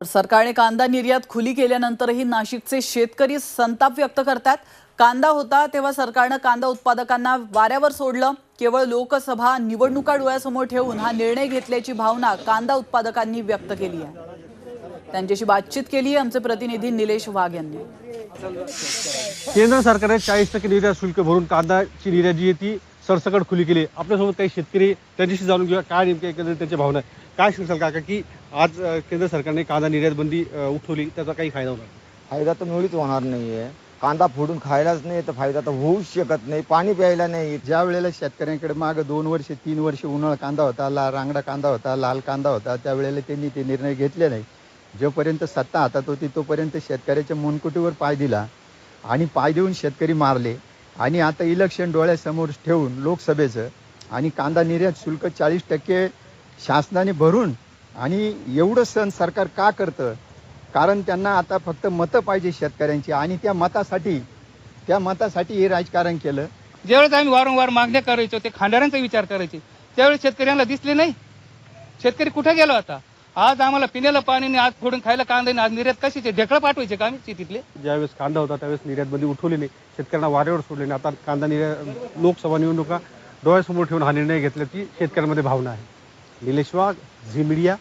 सरकारने कांदा निर्यात खुली केल्यानंतरही नाशिकचे शेतकरी संताप व्यक्त करतात. कांदा होता तेव्हा सरकारनं कांदा उत्पादकांना वाऱ्यावर सोडलं. केवळ लोकसभा निवडणुका डोळ्यासमोर ठेवून हा निर्णय घेतल्याची भावना कांदा उत्पादकांनी व्यक्त केली आहे. त्यांच्याशी बातचीत केली आहे आमचे प्रतिनिधी निलेश वाघ यांनी. केंद्र सरकारने चाळीस टक्के निर्यात शुल्क भरून कांदाची निर्यात जी आहे ती सरसकट खुली केली. आपल्यासोबत काही शेतकरी त्यांच्याशी जाणून घेऊया काय नेमके एकंदरीत त्यांच्या भावना आहे काय सांगताल काका की आज केंद्र सरकारने कांदा निर्यात बंदी उठवली त्याचा काही फायदा होणार? फायदा तर मुळीच होणार नाही आहे कांदा फोडून खायलाच नाही तर फायदा तर होऊच शकत नाही पाणी प्यायला नाही. ज्या वेळेला शेतकऱ्यांकडे माग दोन वर्ष तीन वर्ष उन्हाळा कांदा होता ला रांगडा कांदा होता लाल कांदा होता त्यावेळेला त्यांनी ते निर्णय घेतले नाही. जोपर्यंत सत्ता हातात होती तोपर्यंत शेतकऱ्याच्या मुनकुटीवर पाय दिला आणि पाय देऊन शेतकरी मारले. आणि आता इलेक्शन डोळ्यासमोर ठेवून लोकसभेचं आणि कांदा निर्यात शुल्क चाळीस टक्के शासनाने भरून आणि एवढं सण सरकार का करतं? कारण त्यांना आता फक्त मतं पाहिजे शेतकऱ्यांची आणि त्या मतासाठी त्या मतासाठी हे राजकारण केलं. ज्यावेळेस आम्ही वारंवार मागण्या करायचो ते खांडारांचा विचार करायचे त्यावेळेस शेतकऱ्यांना दिसले नाही. शेतकरी कुठे गेलो आता? आज आम्हाला पिण्याला पाणी नाही आज फोडून खायला कांदा नाही आज निर्यात कशीचे? ढेकळं पाठवायचे का आम्ही शेतीतले? ज्यावेळेस कांदा होता त्यावेळेस निर्यात बंदी उठवली नाही. शेतकऱ्यांना वाऱ्यावर सोडले नाही. आता कांदा निर्यात लोकसभा निवडणुका डोळ्यासमोर ठेवून हा निर्णय घेतल्याची शेतकऱ्यांमध्ये भावना आहे. निलेश वाघ झी मीडिया.